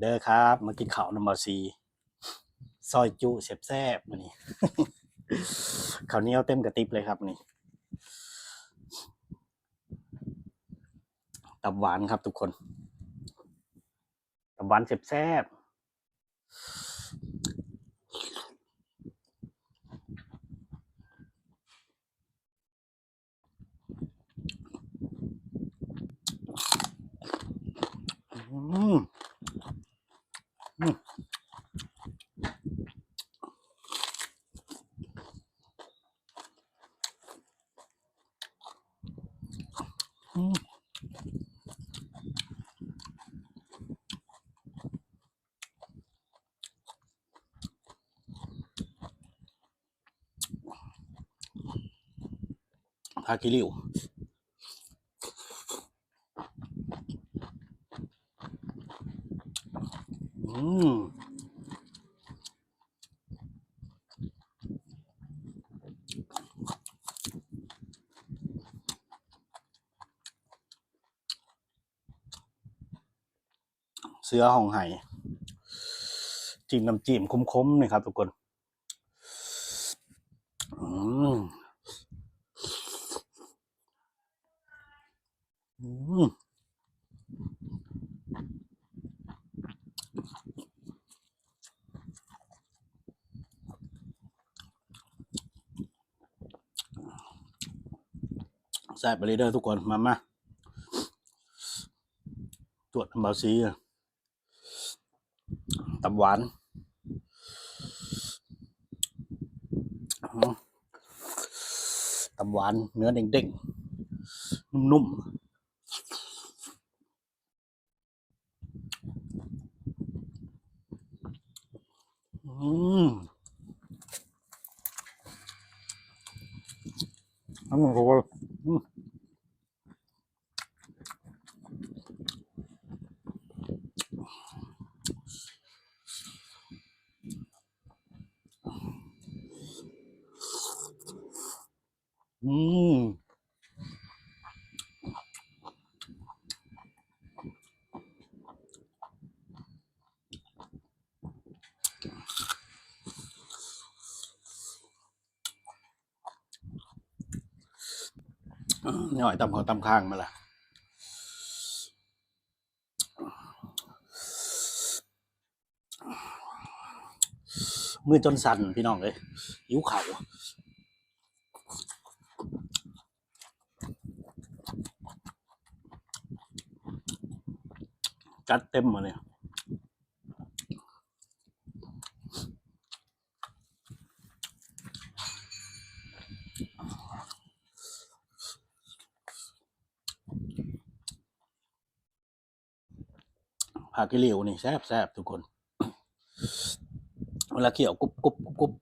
เด้อครับ มากินข้าวน้ำบาซีซอยจุแซ่บๆมื้อนี้ข้าวเหนียวเต็มกระติบเลยครับนี่ตับหวานครับทุกคนตับหวานแซ่บๆอืม อืมพากิริวอืม เสื้อห้องไห้จิ้มน้ำจิ้มคมๆนี่ครับทุกคนอืมอืมแซ่บไปเลยเด้อทุกคน มามาตรวจน้ำเบาซีอะ ตับหวานอืมตับหวานเนื้อเด้งๆ นุ่มๆอืมน้ำ อืมหน่อยตำเขาตำข้างมาละมือจนสั่นพี่น้องเลยหิวเข่า จัดเต็มมาเลยผักกิเลวนี่แซ่บแซ่บทุกคน เวลาเคี่ยวกุบกรุบกรุบกรุบ